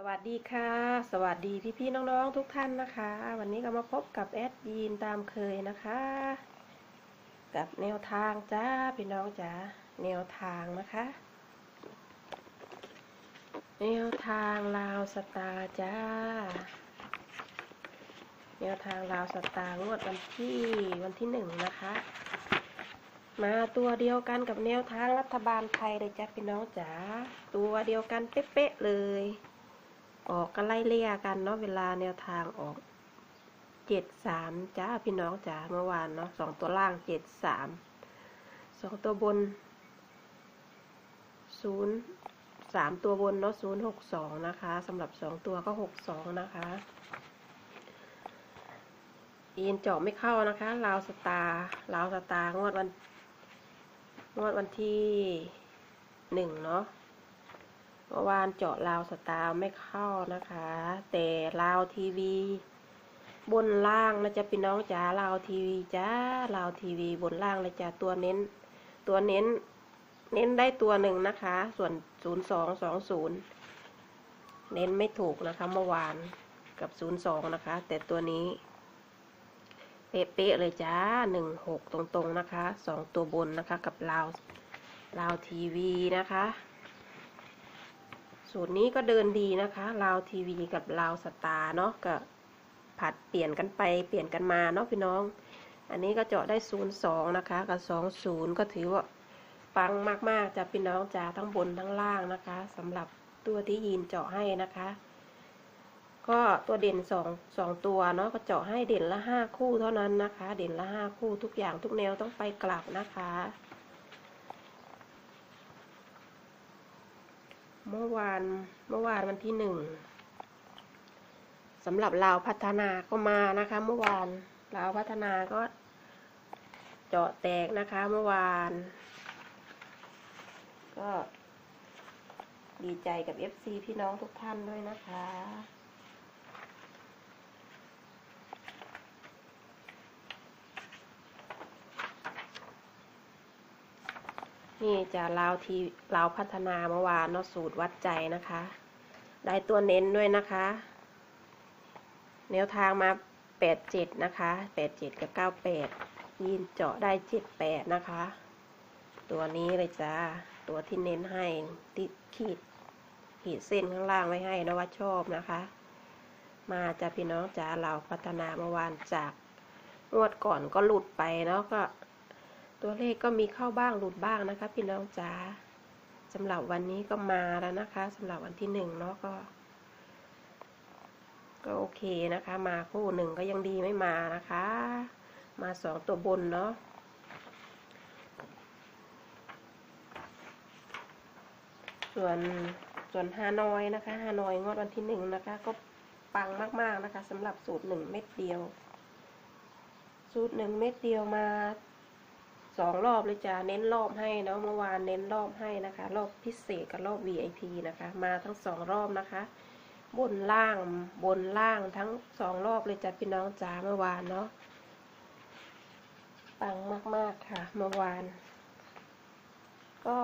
สวัสดีค่ะ สวัสดีพี่ๆน้องๆทุกท่านนะคะ วันนี้ก็มาพบกับแอดยีนตามเคยนะคะ กับแนวทางจ้าพี่น้องจ๋าแนวทางนะคะ แนวทางลาวสตาจ้า แนวทางลาวสตางวดวันที่วันที่หนึ่งนะคะ มาตัวเดียวกันกับแนวทางรัฐบาลไทยเลยจ้าพี่น้องจ๋าตัวเดียวกันเป๊ะๆเลย ออกกันไล่เลี่ยกันเนาะเวลาแนวทางออกเจ็ดสามจ้าพี่น้องจ๋าเมื่อวานเนาะสองตัวล่างเจ็ดสามสองตัวบนศูนย์สามตัวบนเนาะศูนย์หกสองนะคะสำหรับสองตัวก็หกสองนะคะอีนเจาะไม่เข้านะคะลาวสตาร์ลาวสตาร์งวดวันงวดวันที่หนึ่งเนาะ เมื่อวานเจาะลาวสตาร์ไม่เข้านะคะ แต่ลาวทีวี บนล่างนะจ๊ะพี่น้องจ๋าลาวทีวีจ้าลาวทีวีบนล่างเลยจ้ะตัวเน้น ตัวเน้น เน้นได้ตัวหนึ่งนะคะ ส่วนศูนย์สองสองศูนย์เน้นไม่ถูกนะคะ เมื่อวานกับศูนย์สองนะคะ แต่ตัวนี้ เป๊ะๆเลยจ้าหนึ่งหกตรงๆนะคะสองตัวบนนะคะ กับลาวลาวทีวีนะคะ สูตรนี้ก็เดินดีนะคะลาวทีวีกับลาวสตาร์เนาะก็ผัดเปลี่ยนกันไปเปลี่ยนกันมาเนาะพี่น้อง อันนี้ก็เจาะได้ศูนย์สองนะคะกับสองศูนย์ก็ถือว่าปังมากๆจะพี่น้องจ๋าทั้งบนทั้งล่างนะคะสำหรับตัวที่ยีนเจาะให้นะคะ ก็ตัวเด่นสองสองตัวเนาะก็เจาะให้เด่นละห้าคู่เท่านั้นนะคะ เด่นละห้าคู่ทุกอย่างทุกแนวต้องไปกลับนะคะ เมื่อวานเมื่อวานวันที่หนึ่งสำหรับลาวพัฒนาก็มานะคะ เมื่อวานลาวพัฒนาก็ เจาะแตกนะคะ เมื่อวาน ก็ดีใจกับ FC พี่น้องทุกท่านด้วยนะคะ นี่จะลาวทีลาวพัฒนาเมื่อวานเนาะสูตรวัดใจนะคะ ได้ตัวเน้นด้วยนะคะ แนวทางมาแปดเจ็ดนะคะแปดเจ็ดกับเก้าแปดยินเจาะได้เจ็ดแปดนะคะ ตัวนี้เลยจ้า ตัวที่เน้นให้ติดขีด ขีดเส้นข้างล่างไว้ให้นะว่าชอบนะคะ มาจะพี่น้องจ๋าเราพัฒนาเมื่อวานจากงวดก่อนก็หลุดไปเนาะก็ ตัวเลขก็มีเข้าบ้างหลุดบ้างนะคะ พี่น้องจ๋าสำหรับวันนี้ก็มาแล้วนะคะสำหรับวันที่หนึ่งเนาะก็ ก็โอเคนะคะ มาคู่หนึ่งก็ยังดีไม่มานะคะ มาสองตัวบนเนาะส่วนส่วนฮานอยนะคะฮานอยงวดวันที่หนึ่งนะคะ ก็ปังมาก ๆ นะคะสำหรับสูตรหนึ่งเม็ดเดียว สูตรหนึ่งเม็ดเดียวมา สองรอบเลยจ้าเน้นรอบให้เนาะเมื่อวานเน้นรอบให้นะคะ รอบพิเศษกับรอบ VIP นะคะ มาทั้งสองรอบนะคะ บนล่างบนล่างทั้งสองรอบเลยจ้ะพี่น้องจ๋าเมื่อวานเนาะปังมาก ๆ ค่ะ เมื่อวาน ก็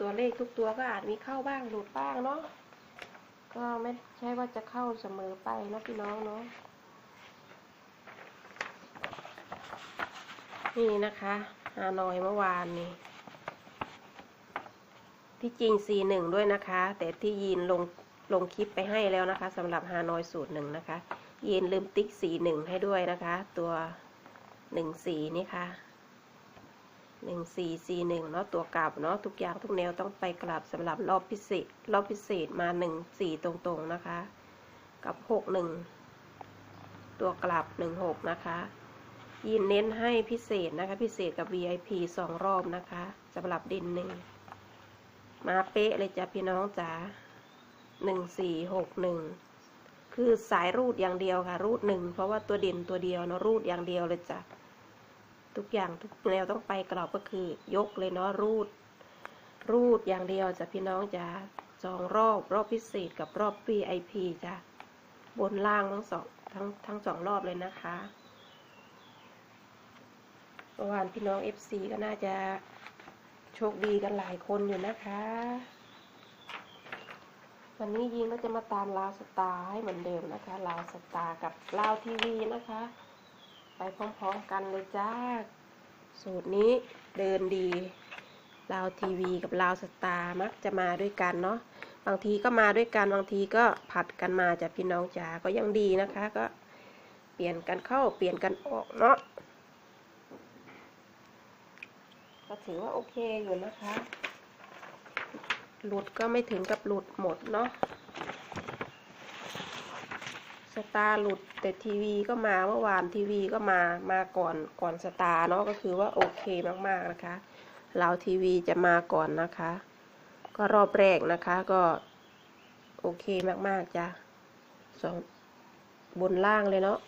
ตัวเลขทุกตัวก็อาจมีเข้าบ้างหลุดบ้างเนาะก็ไม่ใช่ว่าจะเข้าเสมอไปนะพี่น้องเนาะ นี่นะคะฮานอยเมื่อวานนี่ที่จริง C1 ด้วยนะคะ แต่ที่ยีนลงลงคลิปไปให้แล้วนะคะสำหรับฮานอยสูตรหนึ่งนะคะ ยีนลืมติ๊ก C1 ให้ด้วยนะคะ ตัว1 4นี่ค่ะ1 4 C1 เนาะตัวกลับเนาะทุกอย่างทุกแนวต้องไปกลับสำหรับรอบพิเศษรอบพิเศษมา 1 4 ตรงๆนะคะ กับ 6 1 ตัวกลับ 1 6 นะคะ ยินเน้นให้พิเศษนะคะ พิเศษกับ VIP สองรอบนะคะสำหรับด่นหนึ่งมาเป๊ะเลยจ้ะพี่น้องจ๋าหนึ่งสี่หกหนึ่งคือสายรูดอย่างเดียวค่ะ รูดหนึ่งเพราะว่าตัวเด่นตัวเดียวเนาะรูดอย่างเดียวเลยจ้ะทุกอย่างทุกแนวต้องไปกรอบก็คือยกเลยเนาะรูด รูดอย่างเดียวจ้ะพี่น้องจ๋าสองรอบรอบพิเศษกับรอบ VIP จ้ะบนล่างทั้งสองทั้งทั้งสองรอบเลยนะคะ เมื่อวานพี่น้อง FC ก็น่าจะโชคดีกันหลายคนอยู่นะคะ วันนี้ยิงก็จะมาตามลาวสตาร์ให้เหมือนเดิมนะคะลาวสตาร์กับลาวทีวีนะคะ ไปพร้อมๆกันเลยจ้า สูตรนี้เดินดีลาวทีวีกับลาวสตาร์มักจะมาด้วยกันเนาะบางทีก็มาด้วยกันบางทีก็ผัดกันมาจากพี่น้องจ๋าก็ยังดีนะคะก็เปลี่ยนกันเข้าเปลี่ยนกันออกเนาะ ก็ถือว่าโอเคอยู่นะคะ หลุดก็ไม่ถึงกับหลุดหมดเนาะ สตาร์หลุดแต่ทีวีก็มาเมื่อวานทีวีก็มามาก่อนก่อนสตาร์เนาะก็คือว่าโอเคมากๆนะคะเราทีวีจะมาก่อนนะคะ ก็รอบแรกนะคะก็โอเคมากๆจ้ะสองบนล่างเลยเนาะ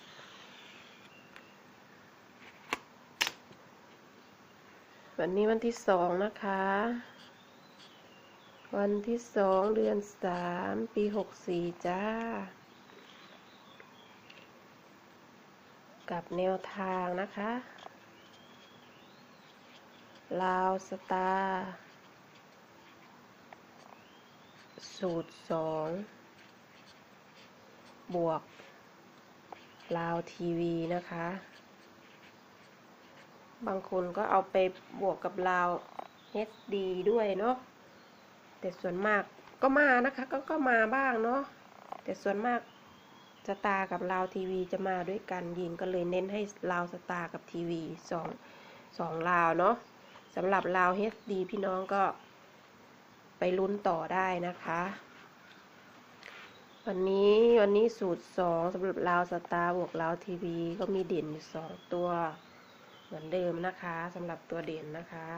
วันนี้วันที่สองนะคะ วันที่สองเดือนสามปีหกสี่จ้า กับแนวทางนะคะ ลาวสตาร์สูตรสองบวกลาวทีวีนะคะ บางคนก็เอาไปบวกกับลาว HD ด้วยเนาะแต่ส่วนมากก็มานะคะก็ก็มาบ้างเนาะแต่ส่วนมากสตาร์กับลาวทีวีจะมาด้วยกันยิงก็เลยเน้นให้ลาวสตาร์กับทีวีสองสองลาวเนาะสำหรับลาว HD พี่น้องก็ไปลุ้นต่อได้นะคะ วันนี้วันนี้สูตรสองสำหรับลาวสตาร์บวกลาวทีวีก็มีเด่นอยู่สองตัว เหมือนเดิมนะคะสำหรับตัวเด่นนะคะ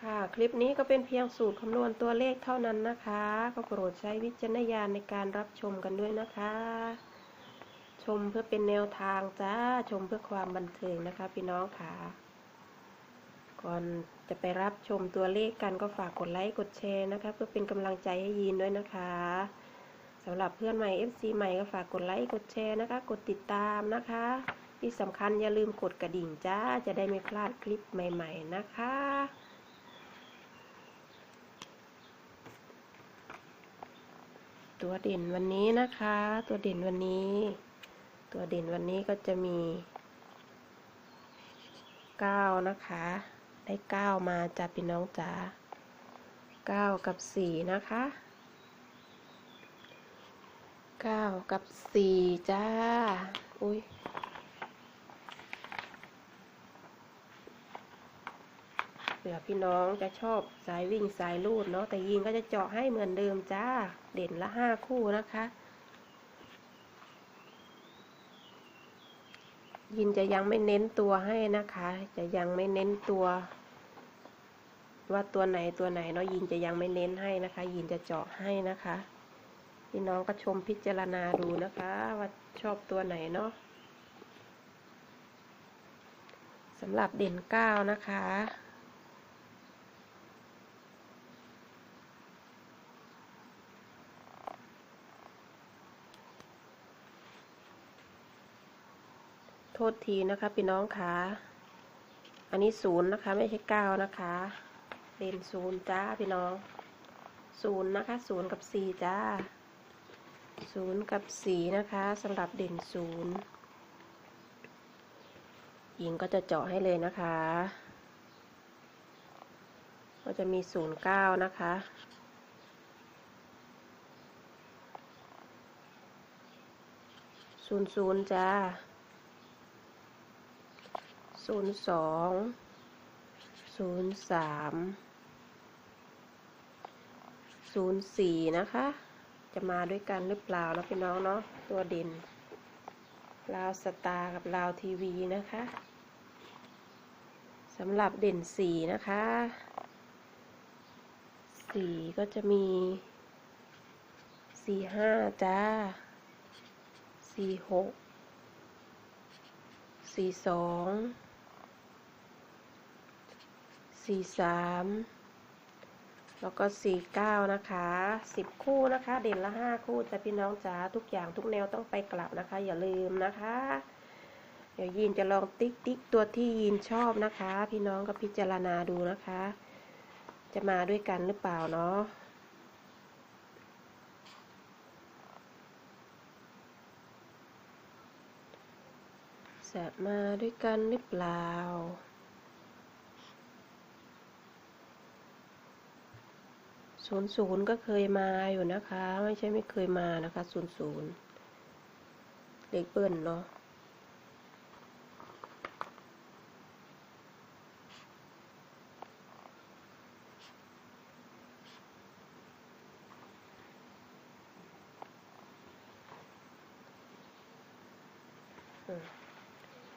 ค่ะคลิปนี้ก็เป็นเพียงสูตรคำนวณตัวเลขเท่านั้นนะคะ ก็โปรดใช้วิจารณญาณในการรับชมกันด้วยนะคะ ชมเพื่อเป็นแนวทางจ้าชมเพื่อความบันเทิงนะคะพี่น้องค่ะ ก่อนจะไปรับชมตัวเลขกันก็ฝากกดไลค์กดแชร์นะคะ เพื่อเป็นกำลังใจให้ยีนด้วยนะคะสำหรับเพื่อนใหม่ FC ใหม่ก็ฝากกดไลค์กดแชร์นะคะ กดติดตามนะคะ ที่สำคัญอย่าลืมกดกระดิ่งจ้าจะได้ไม่พลาดคลิปใหม่ ๆ นะคะตัวเด่นวันนี้นะคะ ตัวเด่นวันนี้ ตัวเด่นวันนี้ก็จะมีเก้านะคะ ได้เก้ามาจ้าพี่น้องจ๋าเก้ากับสี่นะคะเก้ากับสี่จ้า อุ้ยเผื่อพี่น้องจะชอบสายวิ่งสายลูดเนาะ แต่ยิงก็จะเจาะให้เหมือนเดิมจ้า เด่นละห้าคู่นะคะยินจะยังไม่เน้นตัวให้นะคะ จะยังไม่เน้นตัว ว่าตัวไหนตัวไหนเนาะยินจะยังไม่เน้นให้นะคะ ยินจะเจาะให้นะคะพี่น้องก็ชมพิจารณาดูนะคะ ว่าชอบตัวไหนเนาะสำหรับเด่นเก้านะคะ โทษทีนะคะพี่น้องคะอันนี้ศูนย์นะคะ ไม่ใช่เก้านะคะ เด่นศูนย์จ้าพี่น้องศูนย์นะคะศูนย์กับสี่จ้าศูนย์กับสี่นะคะสำหรับเด่นศูนย์หญิงก็จะเจาะให้เลยนะคะ ก็จะมีศูนย์เก้านะคะศูนย์ศูนย์จ้าศูนย์สองศูนย์สาม ศูนย์สี่นะคะ จะมาด้วยกันหรือเปล่านะพี่น้องเนาะตัวเด่นลาวสตาร์กับลาวทีวีนะคะสำหรับเด่นสี่นะคะสี่ก็จะมีสี่ห้าจ้าสี่หกสี่สองสี่สาม แล้วก็สี่เก้านะคะสิบคู่นะคะ เด่นละห้าคู่จะพี่น้องจ๋าทุกอย่างทุกแนวต้องไปกลับนะคะ อย่าลืมนะคะ เดี๋ยวยีนจะลองติ๊กติ๊กตัวที่ยีนชอบนะคะ พี่น้องก็พิจารณาดูนะคะ จะมาด้วยกันหรือเปล่าเนาะจะมาด้วยกันหรือเปล่า ศูนย์ศูนย์ก็เคยมาอยู่นะคะ ไม่ใช่ไม่เคยมานะคะศูนย์ศูนย์เลขเบิ้ลเนาะ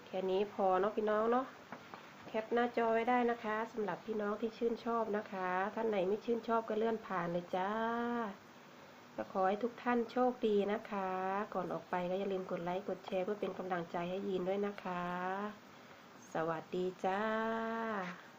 แค่นี้พอเนาะพี่น้องเนาะ แคปหน้าจอไว้ได้นะคะสำหรับพี่น้องที่ชื่นชอบนะคะ ท่านไหนไม่ชื่นชอบก็เลื่อนผ่านเลยจ้าก็ขอให้ทุกท่านโชคดีนะคะ ก่อนออกไปก็อย่าลืมกดไลค์กดแชร์เพื่อเป็นกำลังใจให้ยินด้วยนะคะ สวัสดีจ้า